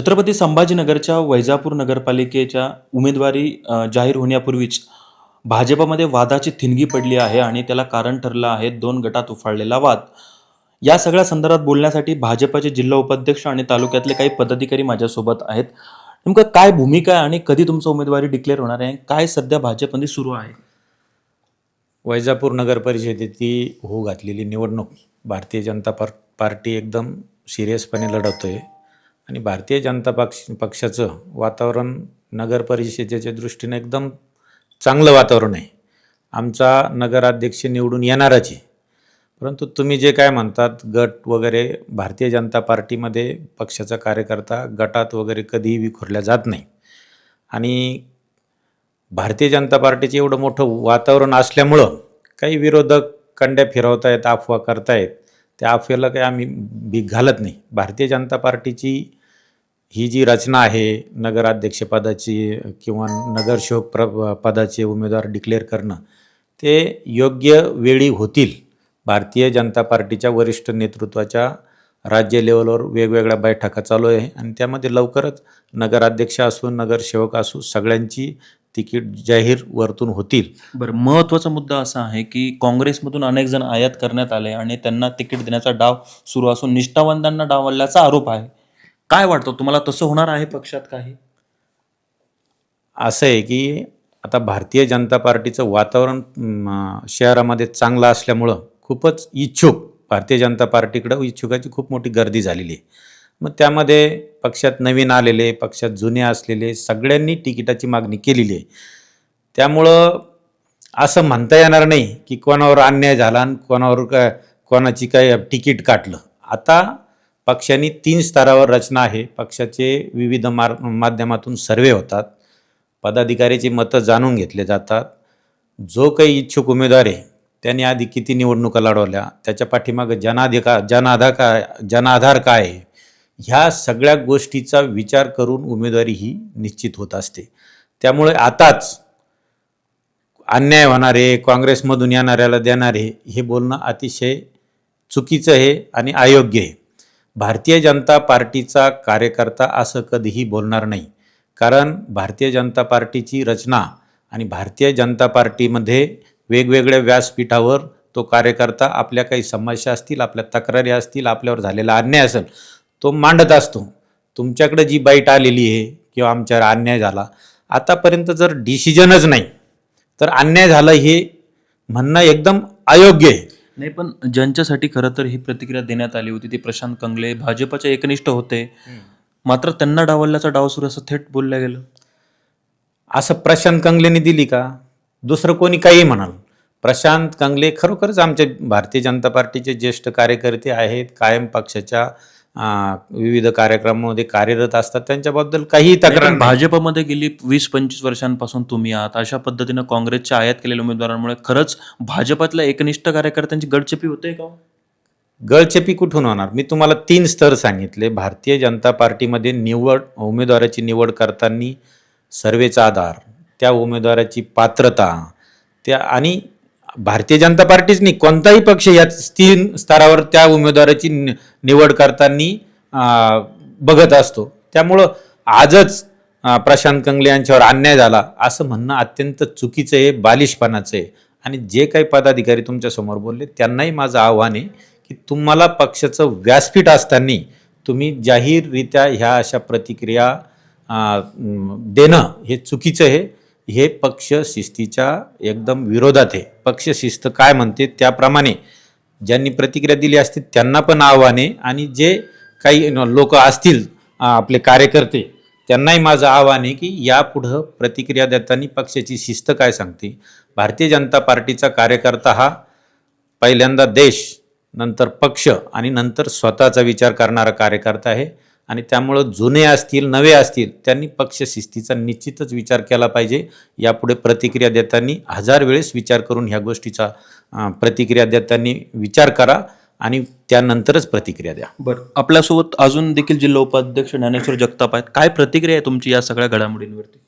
छत्रपती संभाजीनगरच्या वैजापूर नगरपालिकेच्या उमेदवारी जाहीर होण्यापूर्वीच भाजपमध्ये वादाची थिणगी पडली आहे आणि त्याला कारण ठरलं आहे दोन गटात उफाळलेला वाद. या सगळ्या संदर्भात बोलण्यासाठी भाजपचे जिल्हा उपाध्यक्ष आणि तालुक्यातले काही पदाधिकारी माझ्यासोबत आहेत. नेमकं काय भूमिका आहे आणि कधी तुमचं उमेदवारी डिक्लेअर होणार आहे? काय सध्या भाजपमध्ये सुरू आहे? वैजापूर नगर परिषदेची होऊ घातलेली निवडणूक भारतीय जनता पार्टी एकदम सिरियसपणे लढवतोय. आणि भारतीय जनता पक्ष पक्षाचं वातावरण नगर परिषदेच्या दृष्टीने एकदम चांगलं वातावरण आहे. आमचा नगराध्यक्ष निवडून येणारच आहे. परंतु तुम्ही जे काय म्हणतात गट वगैरे भारतीय जनता पार्टीमध्ये पक्षाचा कार्यकर्ता गटात वगैरे कधीही विखुरल्या जात नाही. आणि भारतीय जनता पार्टीचे एवढं मोठं वातावरण असल्यामुळं काही विरोधक कंड्या फिरवतायत अफवा करतायत त्या अफवेला काही आम्ही भीक घालत नाही. भारतीय जनता पार्टीची ही जी रचना आहे नगराध्यक्षपदाची किंवा नगरसेवक प्र पदाचे उमेदवार डिक्लेअर करणं ते योग्य वेळी होतील. भारतीय जनता पार्टीच्या वरिष्ठ नेतृत्वाच्या राज्य लेवलवर वेगवेगळ्या बैठका चालू आहे आणि त्यामध्ये लवकरच नगराध्यक्ष असो नगरसेवक असो सगळ्यांची तिकीट जाहीर वरतून होतील. बरं महत्त्वाचा मुद्दा असा आहे की काँग्रेसमधून अनेक जण आयात करण्यात आले आणि त्यांना तिकीट देण्याचा डाव सुरू असून निष्ठावंतांना डावलल्याचा आरोप आहे. काय वाटतं? तुम्हाला तसं होणार आहे पक्षात काही? असं आहे की आता भारतीय जनता पार्टीचं वातावरण शहरामध्ये चांगलं असल्यामुळं खूपच इच्छुक भारतीय जनता पार्टीकडं इच्छुकाची खूप मोठी गर्दी झालेली आहे. मग त्यामध्ये पक्षात नवीन आलेले पक्षात जुने असलेले सगळ्यांनी तिकिटाची मागणी केलेली आहे. त्यामुळं असं म्हणता येणार नाही की कोणावर अन्याय झाला आणि कोणावर काय कोणाची काय तिकीट काटलं. आता पक्षाने तीन स्तरावर रचना आहे. पक्षाचे विविध मार माध्यमातून सर्वे होतात. पदाधिकाऱ्याची मतं जाणून घेतले जातात. जो काही इच्छुक उमेदवार आहे त्यांनी आधी किती निवडणुका लढवल्या त्याच्या पाठीमागं जनाधिकार जनाधार काय जनाधार काय आहे ह्या सगळ्या गोष्टीचा विचार करून उमेदवारी ही निश्चित होत असते. त्यामुळे आताच अन्याय होणारे काँग्रेसमधून येणाऱ्याला देणारे हे बोलणं अतिशय चुकीचं आहे आणि अयोग्य आहे. भारतीय जनता पार्टीचा कार्यकर्ता असं कधीही बोलणार नाही. कारण भारतीय जनता पार्टीची रचना आणि भारतीय जनता पार्टीमध्ये वेगवेगळ्या व्यासपीठावर तो कार्यकर्ता आपल्या काही समस्या असतील आपल्या तक्रारी असतील आपल्यावर झालेला अन्याय असेल तो मांडत असतो. तुमच्याकडे जी बाईट आलेली आहे किंवा आमच्यावर अन्याय झाला आतापर्यंत जर डिसिजनच नाही तर अन्याय झाला हे म्हणणं एकदम अयोग्य आहे. नाही पण ज्यांच्यासाठी खरं तर ही प्रतिक्रिया देण्यात आली होती ते प्रशांत कंगले भाजपचे एकनिष्ठ होते. मात्र त्यांना डावलल्याचा डाव सुरू असं थेट बोललं गेलं. असं प्रशांत कंगलेने दिली का? दुसरं कोणी काही म्हणाल? प्रशांत कंगले खरोखरच आमच्या भारतीय जनता पार्टीचे ज्येष्ठ कार्यकर्ते आहेत कायम पक्षाच्या विविध कार्यक्रमामध्ये कार्यरत असतात त्यांच्याबद्दल काहीही तक्रार. भाजपमध्ये गेली वीस पंचवीस वर्षांपासून तुम्ही आहात अशा पद्धतीनं काँग्रेसच्या आयात केलेल्या उमेदवारांमुळे खरंच भाजपातल्या एकनिष्ठ कार्यकर्त्यांची गडचेपी होते का हो? गळचेपी कुठून होणार मी तुम्हाला तीन स्तर सांगितले भारतीय जनता पार्टीमध्ये निवड उमेदवाराची निवड करताना सर्वेचा आधार त्या उमेदवाराची पात्रता त्या आणि भारतीय जनता पार्टीच नाही कोणताही पक्ष या तीन स्तरावर त्या उमेदवाराची नि- निवड करताना बघत असतो. त्यामुळं आजच प्रशांत कंगले यांच्यावर अन्याय झाला असं म्हणणं अत्यंत चुकीचं आहे बालिशपणाचं आहे. आणि जे काही पदाधिकारी तुमच्यासमोर बोलले त्यांनाही माझं आव्हान आहे की तुम्हाला पक्षाचं व्यासपीठ असताना तुम्ही जाहीररित्या ह्या अशा प्रतिक्रिया देणं हे चुकीचं आहे. हे पक्ष शिस्तीच्या एकदम विरोधात आहे. पक्ष शिस्त काय म्हणते त्याप्रमाणे ज्यांनी प्रतिक्रिया दिली असते त्यांना पण आव्हाने आणि जे काही लोक असतील आपले कार्यकर्ते त्यांनाही माझं आव्हान आहे की यापुढं प्रतिक्रिया देताना पक्षाची शिस्त काय सांगते. भारतीय जनता पार्टीचा कार्यकर्ता हा पहिल्यांदा देश नंतर पक्ष आणि नंतर स्वतःचा विचार करणारा कार्यकर्ता आहे. आणि त्यामुळं जुने असतील नवे असतील त्यांनी पक्ष शिस्तीचा निश्चितच विचार केला पाहिजे. यापुढे प्रतिक्रिया देताना हजार वेळेस विचार करून ह्या गोष्टीचा प्रतिक्रिया देताना विचार करा आणि त्यानंतरच प्रतिक्रिया द्या. बरं. आपल्यासोबत अजून देखील जिल्हा उपाध्यक्ष ज्ञानेश्वर जगताप आहेत. काय प्रतिक्रिया आहे तुमची या सगळ्या घडामोडींवरती?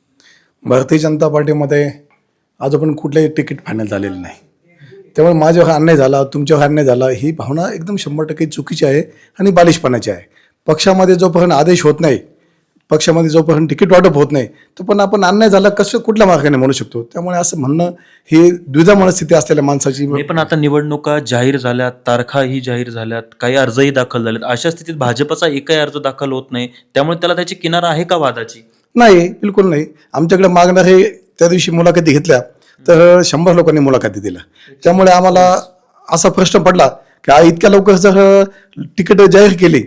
भारतीय जनता पार्टीमध्ये अजून कुठलेही तिकीट फायनल झालेलं नाही. त्यामुळे माझ्यावर अन्याय झाला तुमच्यावर अन्याय झाला ही भावना एकदम शंभर टक्के चुकीची आहे आणि बालिशपणाची आहे. पक्षामध्ये जोपर्यंत आदेश होत नाही पक्षामध्ये जोपर्यंत तिकीट वाटप होत नाही तो पण आपण अन्याय झाला कसं कुठल्या मार्गाने म्हणू शकतो? त्यामुळे असं म्हणणं ही द्विधा मनस्थिती असलेल्या माणसाची पण आता निवडणुका जाहीर झाल्यात तारखाही जाहीर झाल्यात काही अर्जही दाखल झालेत. अशा स्थितीत भाजपचा एकही अर्ज दाखल होत नाही त्यामुळे त्याला त्याची किनार आहे का वादाची? नाही बिलकुल नाही. आमच्याकडे मागणारे त्या दिवशी मुलाखती घेतल्या तर शंभर लोकांनी मुलाखती दिल्या. त्यामुळे आम्हाला असा प्रश्न पडला की इतक्या लवकर जर तिकीट जाहीर केली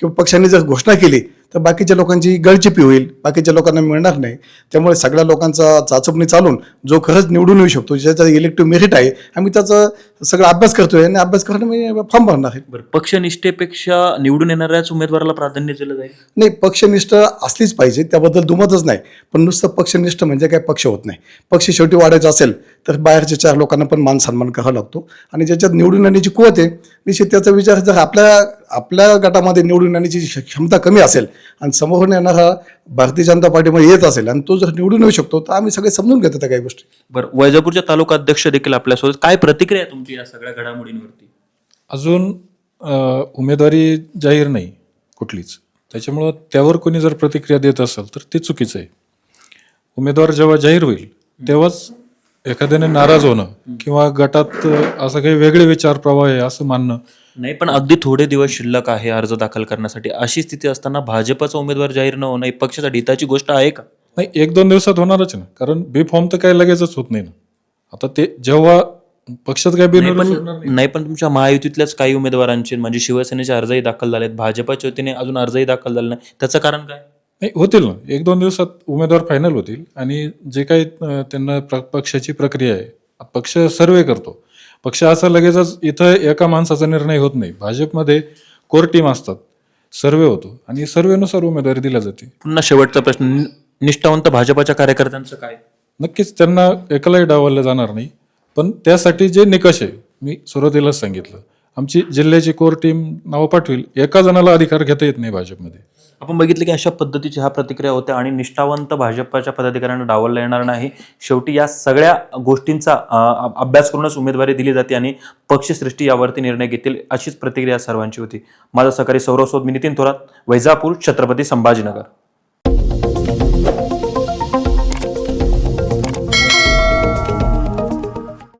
किंवा पक्षाने जर घोषणा केली तर बाकीच्या लोकांची गळचिपी होईल. बाकीच्या लोकांना मिळणार नाही. त्यामुळे सगळ्या लोकांचा चाचपणी चालून जो खरंच निवडून येऊ शकतो ज्याचा इलेक्टिव्ह मेरिट आहे आम्ही त्याचं सगळा अभ्यास करतोय आणि अभ्यास करणं मी फॉर्म भरणार आहे. बरं पक्षनिष्ठेपेक्षा निवडून येणाऱ्याच उमेदवाराला प्राधान्य दिलं जाईल? नाही पक्षनिष्ठ असलीच पाहिजे त्याबद्दल दुमतच नाही. पण नुसतं पक्षनिष्ठ म्हणजे काय पक्ष होत नाही. पक्ष शेवटी वाढायचा असेल तर बाहेरच्या चार लोकांना पण मान सन्मान करावा लागतो. आणि ज्याच्यात निवडून येण्याची कुवत आहे निश्चित त्याचा विचार जर आपल्या आपल्या गटामध्ये निवडून येण्याची क्ष- क्षमता कमी असेल आणि समोरून येणारा भारतीय जनता पार्टीमध्ये येत असेल आणि तो जर निवडून येऊ शकतो तर आम्ही सगळे समजून घेतो त्या काही गोष्टी. बरं वैजापूरच्या तालुका अध्यक्ष देखील आपल्यासोबत. काय प्रतिक्रिया आहे तुमची या सगळ्या घडामोडींवरती? अजून अ, उमेदवारी जाहीर नाही कुठलीच. त्याच्यामुळं त्यावर कोणी जर प्रतिक्रिया देत असेल तर ते चुकीचं आहे. उमेदवार जेव्हा जाहीर होईल तेव्हाच एखाद्याने नाराज होणं किंवा गटात असं काही वेगळे विचार प्रवाह आहे असं मानणं. नाही पण अगदी थोडे दिवस शिल्लक आहे अर्ज दाखल करण्यासाठी. अशी स्थिती असताना भाजपचा उमेदवार जाहीर न होणं पक्षाच्या हिताची गोष्ट आहे का? नाही एक दोन दिवसात होणारच ना. कारण बी फॉर्म तर काही लगेचच होत नाही ना. आता ते जेव्हा पक्षात काय पण नाही पण तुमच्या महायुतीतल्याच काही उमेदवारांचे म्हणजे शिवसेनेचे अर्जही दाखल झालेत भाजपाच्या वतीने अजून अर्जही दाखल झाले नाही. त्याचं कारण काय? नाही होतील ना. एक दोन दिवसात उमेदवार फायनल होतील आणि जे काही त्यांना पक्षाची प्रक्रिया आहे पक्ष सर्वे करतो. पक्ष असं लगेचच इथं एका माणसाचा निर्णय होत नाही. भाजपमध्ये कोर टीम असतात सर्वे होतो आणि सर्वेनुसार उमेदवारी दिल्या जाते. पुन्हा शेवटचा प्रश्न निष्ठावंत भाजपाच्या कार्यकर्त्यांचं काय? नक्कीच त्यांना एकालाही डावललं जाणार नाही. पण त्यासाठी जे निकष आहे मी सुरुवातीलाच सांगितलं. आमची जिल्ह्याची कोर टीम नावं पाठवेल एका जणाला अधिकार घेता येत नाही भाजपमध्ये. आपण बघितलं की अशा पद्धतीची ह्या प्रतिक्रिया होत्या आणि निष्ठावंत भाजपच्या पदाधिकाऱ्यांना डावलला येणार नाही. शेवटी या सगळ्या गोष्टींचा अभ्यास करूनच उमेदवारी दिली जाते आणि पक्षश्रेष्ठी यावरती निर्णय घेतील अशीच प्रतिक्रिया सर्वांची होती. माझा सहकारी सौरव सोद मी नितीन थोरात वैजापूर छत्रपती संभाजीनगर.